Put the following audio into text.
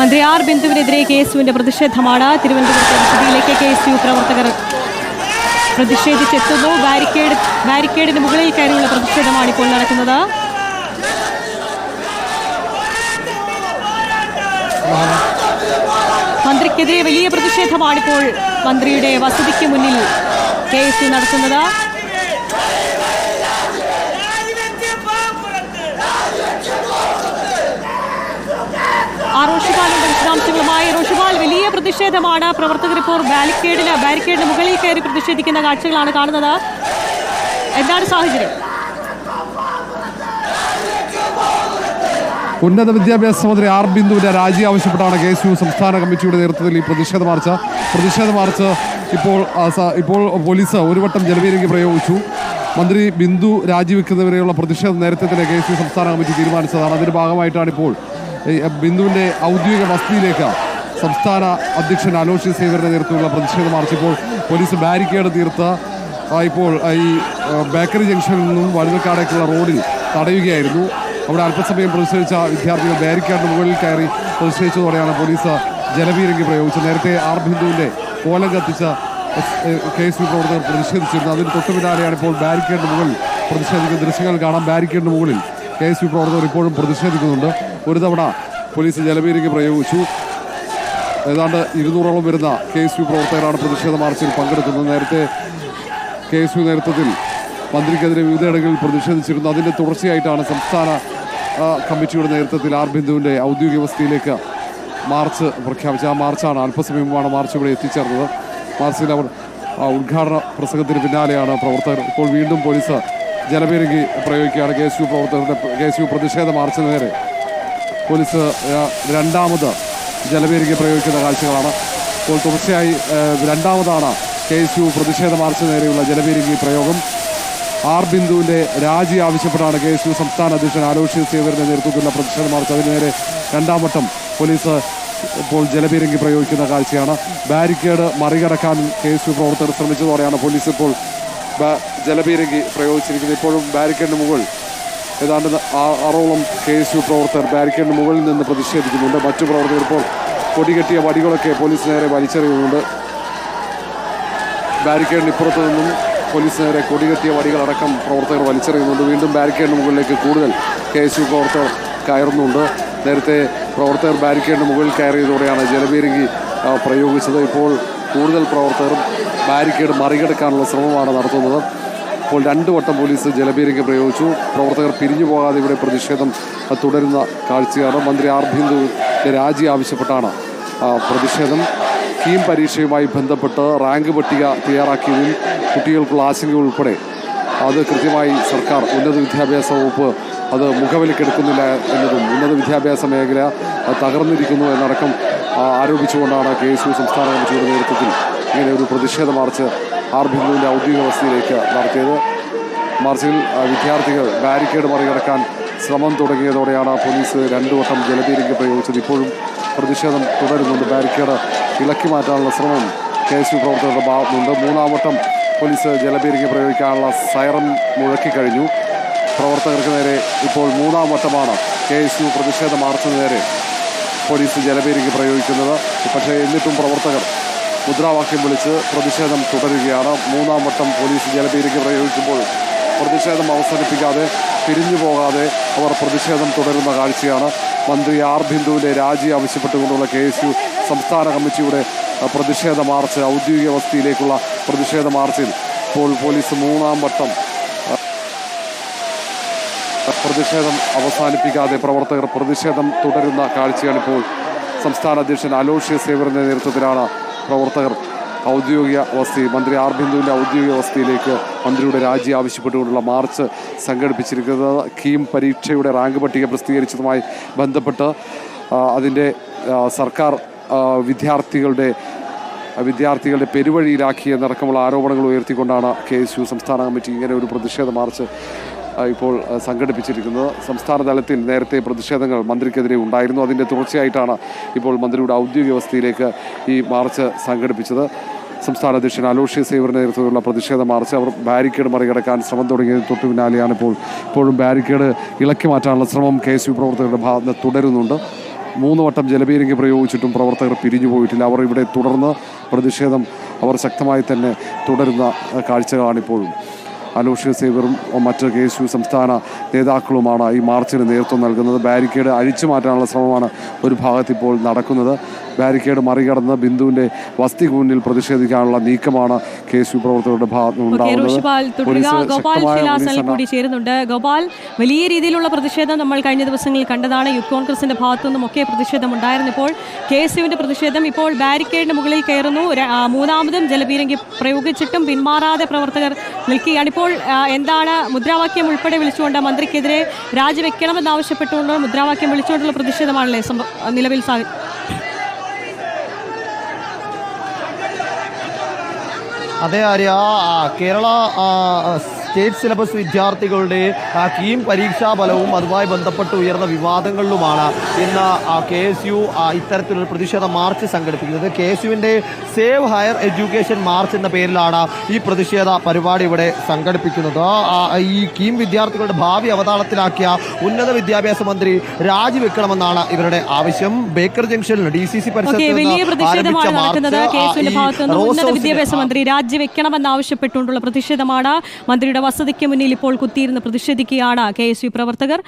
മന്ത്രി ആർ ബിന്ദുവിനെതിരെ K S യുവിന്റെ പ്രതിഷേധമാണ്. തിരുവനന്തപുരത്തെ കെ എസ് യു പ്രവർത്തകർ പ്രതിഷേധിച്ചെത്തുന്നു. ബാരിക്കേഡ് ബാരിക്കേഡിന് മുകളിൽ കയറിയുള്ള പ്രതിഷേധമാണ് ഇപ്പോൾ നടക്കുന്നത്. മന്ത്രിക്കെതിരെ വലിയ പ്രതിഷേധമാണിപ്പോൾ മന്ത്രിയുടെ വസതിക്ക് മുന്നിൽ കെ എസ് യു നടത്തുന്നത്. ആ റോഷിപാലിന്റെ വിശദാംശങ്ങളുമായി റോഷിപാൽ വലിയ പ്രതിഷേധമാണ്. പ്രവർത്തകർ ഇപ്പോൾ ബാരിക്കേഡിന് ബാരിക്കേഡിന് മുകളിൽ കയറി പ്രതിഷേധിക്കുന്ന കാഴ്ചകളാണ് കാണുന്നത്. എന്താണ് സാഹചര്യം? ഉന്നത വിദ്യാഭ്യാസ മന്ത്രി ആർ ബിന്ദുവിന്റെ രാജി ആവശ്യപ്പെട്ടാണ് കെ എസ് യു സംസ്ഥാന കമ്മിറ്റിയുടെ നേതൃത്വത്തിൽ ഈ പ്രതിഷേധ മാർച്ച്. പ്രതിഷേധ മാർച്ച് ഇപ്പോൾ ഇപ്പോൾ പോലീസ് ഒരു വട്ടം ജലവീരങ്കി പ്രയോഗിച്ചു. മന്ത്രി ബിന്ദു രാജിവെക്കുന്നവരെയുള്ള പ്രതിഷേധ നേരത്തെ തന്നെ കെ എസ് യു സംസ്ഥാന കമ്മിറ്റി തീരുമാനിച്ചതാണ്. അതിന്റെ ഭാഗമായിട്ടാണ് ഇപ്പോൾ ബിന്ദുവിന്റെ ഔദ്യോഗിക വസതിയിലേക്ക് സംസ്ഥാന അധ്യക്ഷൻ അലോഷി സേവരുടെ നേതൃത്വത്തിലുള്ള പ്രതിഷേധ മാർച്ച് ഇപ്പോൾ പോലീസ് ബാരിക്കേഡ് തീർത്ത് ഇപ്പോൾ ഈ ബേക്കറി ജംഗ്ഷനിൽ നിന്നും വഴുതക്കാടേക്കുള്ള റോഡിൽ തടയുകയായിരുന്നു. അവിടെ അല്പസമയം പ്രതിഷേധിച്ച വിദ്യാർത്ഥികൾ ബാരിക്കേഡിന് മുകളിൽ കയറി പ്രതിഷേധിച്ചതോടെയാണ് പോലീസ് ജലപീരങ്കി പ്രയോഗിച്ചത്. നേരത്തെ ആർ ബിന്ദുവിന്റെ കോലം കത്തിച്ച കേസ് പ്രവർത്തകർ പ്രതിഷേധിച്ചിരുന്നു അതിന് തൊട്ടു പിന്നാലെയാണ് ഇപ്പോൾ ബാരിക്കേഡിന് മുകളിൽ പ്രതിഷേധിക്കുന്ന ദൃശ്യങ്ങൾ കാണാം. ബാരിക്കേഡിന് മുകളിൽ കെ എസ് യു പ്രവർത്തകർ ഇപ്പോഴും പ്രതിഷേധിക്കുന്നുണ്ട്. ഒരു തവണ പോലീസ് ജലപീരങ്കി പ്രയോഗിച്ചു. ഏതാണ്ട് ഇരുന്നൂറോളം വരുന്ന കെ എസ് യു പ്രവർത്തകരാണ് പ്രതിഷേധ മാർച്ചിൽ പങ്കെടുക്കുന്നത്. നേരത്തെ കെ എസ് യു നേതൃത്വത്തിൽ മന്ത്രിക്കെതിരെ വിവിധയിടങ്ങളിൽ പ്രതിഷേധിച്ചിരുന്നു. അതിന്റെ തുടർച്ചയായിട്ടാണ് സംസ്ഥാന കമ്മിറ്റിയുടെ നേതൃത്വത്തിൽ ആർ ബിന്ദുവിന്റെ ഔദ്യോഗിക വസതിയിലേക്ക് മാർച്ച് പ്രഖ്യാപിച്ച ആ മാർച്ചാണ് അല്പസമയം മുമ്പാണ് മാർച്ച് ഇവിടെ എത്തിച്ചേർന്നത്. മാർച്ചിൽ അവർ ഉദ്ഘാടന പ്രസംഗത്തിന് പിന്നാലെയാണ് പ്രവർത്തകർ. ഇപ്പോൾ വീണ്ടും പോലീസ് ജലപീരങ്കി പ്രയോഗിക്കുകയാണ്. കെ എസ് യു പ്രവർത്തകരുടെ കെ എസ് യു പ്രതിഷേധ മാർച്ചിന് നേരെ പോലീസ് രണ്ടാമത് ജലപീരങ്കി പ്രയോഗിക്കുന്ന കാഴ്ചകളാണ്. ഇപ്പോൾ തുടർച്ചയായി രണ്ടാമതാണ് കെ എസ് യു പ്രതിഷേധ മാർച്ച് നേരെയുള്ള ജലപീരങ്കി പ്രയോഗം. ആർ ബിന്ദുവിന്റെ രാജി ആവശ്യപ്പെട്ടാണ് കെ എസ് യു സംസ്ഥാന അധ്യക്ഷൻ ആലോഷി സേവരുടെ നേതൃത്വത്തിലുള്ള പ്രതിഷേധ മാർച്ച്. അതിന് നേരെ രണ്ടാം വട്ടം പോലീസ് ഇപ്പോൾ ജലപീരങ്കി പ്രയോഗിക്കുന്ന കാഴ്ചയാണ്. ബാരിക്കേഡ് മറികടക്കാൻ കെ എസ് യു പ്രവർത്തകർ ശ്രമിച്ചതോടെയാണ് പോലീസ് ഇപ്പോൾ ജലപീരങ്കി പ്രയോഗിച്ചിരിക്കുന്നത്. ഇപ്പോഴും ബാരിക്കേഡിന് മുകളിൽ ഏതാണ്ട് ആറോളം കെ എസ് യു പ്രവർത്തകർ ബാരിക്കേഡിന് മുകളിൽ നിന്ന് പ്രതിഷേധിക്കുന്നുണ്ട്. മറ്റു പ്രവർത്തകർ ഇപ്പോൾ കൊടികെട്ടിയ വടികളൊക്കെ പോലീസ് നേരെ വലിച്ചെറിയുന്നുണ്ട്. ബാരിക്കേഡിന് ഇപ്പുറത്ത് നിന്നും പോലീസ് നേരെ കൊടികെട്ടിയ വടികളടക്കം പ്രവർത്തകർ വലിച്ചെറിയുന്നുണ്ട്. വീണ്ടും ബാരിക്കേഡിന് മുകളിലേക്ക് കൂടുതൽ കെ എസ് യു പ്രവർത്തകർ കയറുന്നുണ്ട്. നേരത്തെ പ്രവർത്തകർ ബാരിക്കേഡിന് മുകളിൽ കയറിയതോടെയാണ് ജലപീരങ്കി പ്രയോഗിച്ചത്. ഇപ്പോൾ കൂടുതൽ പ്രവർത്തകരും ബാരിക്കേഡ് മറികടക്കാനുള്ള ശ്രമമാണ് നടത്തുന്നത്. ഇപ്പോൾ രണ്ടു വട്ടം പോലീസ് ജലപീരങ്കി പ്രയോഗിച്ചു. പ്രവർത്തകർ പിരിഞ്ഞു പോകാതെ ഇവിടെ പ്രതിഷേധം തുടരുന്ന കാഴ്ചയാണ്. മന്ത്രി ആർ. ബിന്ദുവിന്റെ രാജി ആവശ്യപ്പെട്ടാണ്. പ്രതിഷേധം കീം പരീക്ഷയുമായി ബന്ധപ്പെട്ട് റാങ്ക് പട്ടിക തയ്യാറാക്കിയതിൽ കുട്ടികൾക്കുള്ള ആശങ്ക ഉൾപ്പെടെ. അത് കൃത്യമായി സർക്കാർ ഉന്നത വിദ്യാഭ്യാസ വകുപ്പ് അത് മുഖവിലക്കെടുക്കുന്നില്ല എന്നതും ഉന്നത വിദ്യാഭ്യാസ മേഖല തകർന്നിരിക്കുന്നു എന്നടക്കം ആരോപിച്ചുകൊണ്ടാണ് കെ എസ് യു സംസ്ഥാന കമ്മിറ്റിയുടെ നേതൃത്വത്തിൽ ഇങ്ങനെ ഒരു പ്രതിഷേധ മാർച്ച് ആർ ബിന്ദുവിന്റെ ഔദ്യോഗിക വസതിയിലേക്ക് നടത്തിയത്. മാർച്ചിൽ വിദ്യാർത്ഥികൾ ബാരിക്കേഡ് മറികടക്കാൻ ശ്രമം തുടങ്ങിയതോടെയാണ് പോലീസ് രണ്ടു വട്ടം ജലപീരങ്കി പ്രയോഗിച്ചത്. ഇപ്പോഴും പ്രതിഷേധം തുടരുന്നുണ്ട്. ബാരിക്കേഡ് ഇളക്കി മാറ്റാനുള്ള ശ്രമം കെ എസ് യു പ്രവർത്തകരുടെ ഭാഗത്തുനിന്നുണ്ട് മൂന്നാം വട്ടം പോലീസ് ജലപീരങ്കി പ്രയോഗിക്കാനുള്ള സൈറൻ മുഴക്കിക്കഴിഞ്ഞു പ്രവർത്തകർക്ക് നേരെ ഇപ്പോൾ മൂന്നാം വട്ടമാണ് കെ എസ് യു പ്രതിഷേധ മാർച്ചിന് നേരെ പോലീസ് ജലപീരങ്കി പ്രയോഗിക്കുന്നത്. പക്ഷേ എന്നിട്ടും പ്രവർത്തകർ മുദ്രാവാക്യം വിളിച്ച് പ്രതിഷേധം തുടരുകയാണ്. മൂന്നാം വട്ടം പോലീസ് ജലപീരങ്കി പ്രയോഗിക്കുമ്പോൾ പ്രതിഷേധം അവസാനിപ്പിക്കാതെ പിരിഞ്ഞു പോകാതെ അവർ പ്രതിഷേധം തുടരുന്ന കാഴ്ചയാണ്. മന്ത്രി ആർ. ബിന്ദുവിന്റെ രാജി ആവശ്യപ്പെട്ടുകൊണ്ടുള്ള കെ എസ് യു സംസ്ഥാന കമ്മിറ്റിയുടെ പ്രതിഷേധ മാർച്ച് ഔദ്യോഗിക വസതിയിലേക്കുള്ള പ്രതിഷേധ മാർച്ചിൽ ഇപ്പോൾ പോലീസ് മൂന്നാം വട്ടം പ്രതിഷേധം അവസാനിപ്പിക്കാതെ പ്രവർത്തകർ പ്രതിഷേധം തുടരുന്ന കാഴ്ചയാണ് ഇപ്പോൾ സംസ്ഥാന അധ്യക്ഷൻ അലോഷ്യ സേവറിന്റെ നേതൃത്വത്തിലാണ് പ്രവർത്തകർ ഔദ്യോഗിക വസതി മന്ത്രി ആർ ബിന്ദുവിന്റെ ഔദ്യോഗിക വസതിയിലേക്ക് മന്ത്രിയുടെ രാജി ആവശ്യപ്പെട്ടുകൊണ്ടുള്ള മാർച്ച് സംഘടിപ്പിച്ചിരിക്കുന്നത് കീം പരീക്ഷയുടെ റാങ്ക് പട്ടിക പ്രസിദ്ധീകരിച്ചതുമായി ബന്ധപ്പെട്ട് അതിന്റെ സർക്കാർ വിദ്യാർത്ഥികളുടെ വിദ്യാർത്ഥികളുടെ പെരുവഴിയിലാക്കി എന്നടക്കമുള്ള ആരോപണങ്ങൾ ഉയർത്തിക്കൊണ്ടാണ് കെ എസ് യു സംസ്ഥാന കമ്മിറ്റി ഇങ്ങനെ ഒരു പ്രതിഷേധ മാർച്ച് ഇപ്പോൾ സംഘടിപ്പിച്ചിരിക്കുന്നത് സംസ്ഥാന തലത്തിൽ നേരത്തെ പ്രതിഷേധങ്ങൾ മന്ത്രിക്കെതിരെ ഉണ്ടായിരുന്നു. അതിന്റെ തുടർച്ചയായിട്ടാണ് ഇപ്പോൾ മന്ത്രിയുടെ ഔദ്യോഗിക വസതിയിലേക്ക് ഈ മാർച്ച് സംഘടിപ്പിച്ചത്. സംസ്ഥാന അധ്യക്ഷൻ അലോഷ്യ സേവറിന് നേതൃത്വത്തിലുള്ള പ്രതിഷേധ മാർച്ച് അവർ ബാരിക്കേഡ് മറികടക്കാൻ ശ്രമം തുടങ്ങിയത് തൊട്ടു പിന്നാലെയാണ് ഇപ്പോൾ. ഇപ്പോഴും ബാരിക്കേഡ് ഇളക്കി മാറ്റാനുള്ള ശ്രമം കെ എസ് യു പ്രവർത്തകരുടെ ഭാഗത്ത് തുടരുന്നുണ്ട്. മൂന്ന് വട്ടം ജലപീരങ്കി പ്രയോഗിച്ചിട്ടും പ്രവർത്തകർ പിരിഞ്ഞു പോയിട്ടില്ല. അവർ ഇവിടെ തുടർന്ന് പ്രതിഷേധം അവർ ശക്തമായി തന്നെ തുടരുന്ന കാഴ്ചകളാണിപ്പോഴും. അലോഷ്യ സേവറും മറ്റ് കെ എസ് യു സംസ്ഥാന നേതാക്കളുമാണ് ഈ മാർച്ചിന് നേതൃത്വം നൽകുന്നത്. ബാരിക്കേഡ് അഴിച്ചു മാറ്റാനുള്ള ശ്രമമാണ് ഒരു ഭാഗത്ത് ഇപ്പോൾ നടക്കുന്നത്. ബാരിക്കേഡ് മറികടന്ന് ബിന്ദുവിന്റെ വസ്തിക്ക് മുന്നിൽ പ്രതിഷേധിക്കാനുള്ള നീക്കമാണ് കെ എസ് യു പ്രവർത്തകരുടെ ഭാഗത്ത് ഓക്കെ ഋഷിപാൽ ഉണ്ടാകുന്നത് ഗോപാൽ ശക്തമായ കൂടി ചേരുന്നുണ്ട്. ഗോപാൽ വലിയ രീതിയിലുള്ള പ്രതിഷേധം നമ്മൾ കഴിഞ്ഞ ദിവസങ്ങളിൽ കണ്ടതാണ്. യൂത്ത് കോൺഗ്രസിന്റെ ഭാഗത്തു നിന്നും ഒക്കെ പ്രതിഷേധം ഉണ്ടായിരുന്നു ഇപ്പോൾ. കെ എസ് യുവിന്റെ പ്രതിഷേധം ഇപ്പോൾ ബാരിക്കേഡിന് മുകളിൽ കയറുന്നു. മൂന്നാമതും ജലപീരങ്കി പ്രയോഗിച്ചിട്ടും പിന്മാറാതെ പ്രവർത്തകർ നിൽക്കുകയാണ്. ഇപ്പോൾ എന്താണ് മുദ്രാവാക്യം ഉൾപ്പെടെ വിളിച്ചുകൊണ്ട് മന്ത്രിക്കെതിരെ രാജിവെക്കണമെന്നാവശ്യപ്പെട്ടുകൊണ്ട് മുദ്രാവാക്യം വിളിച്ചുകൊണ്ടുള്ള പ്രതിഷേധമാണല്ലേ നിലവിൽ സാ- അതെ ആര്യ കേരള സ്റ്റേറ്റ് സിലബസ് വിദ്യാർത്ഥികളുടെ കീം പരീക്ഷാ ഫലവും അതുമായി ബന്ധപ്പെട്ട് ഉയർന്ന വിവാദങ്ങളിലുമാണ് ഇന്ന് കെ എസ് യു ഇത്തരത്തിലൊരു പ്രതിഷേധ മാർച്ച് സംഘടിപ്പിക്കുന്നത്. കെ എസ് യുവിന്റെ സേവ് ഹയർ എഡ്യൂക്കേഷൻ മാർച്ച് എന്ന പേരിലാണ് ഈ പ്രതിഷേധ പരിപാടി ഇവിടെ സംഘടിപ്പിക്കുന്നത്. ഈ കീം വിദ്യാർത്ഥികളുടെ ഭാവി അവതാളത്തിലാക്കിയ ഉന്നത വിദ്യാഭ്യാസ മന്ത്രി രാജിവെക്കണമെന്നാണ് ഇവരുടെ ആവശ്യം. ബേക്കർ ജംഗ്ഷനിൽ ഡി സി സി പരിസരത്ത് വിദ്യാഭ്യാസ മന്ത്രി രാജിവെക്കണമെന്ന് ആവശ്യപ്പെട്ടുകൊണ്ടുള്ള പ്രതിഷേധമാണ് മന്ത്രിയുടെ വസതിക്ക് മുന്നിൽ ഇപ്പോൾ കുത്തിയിരുന്ന് പ്രതിഷേധിക്കുകയാണ് കെ എസ് യു പ്രവർത്തകർ.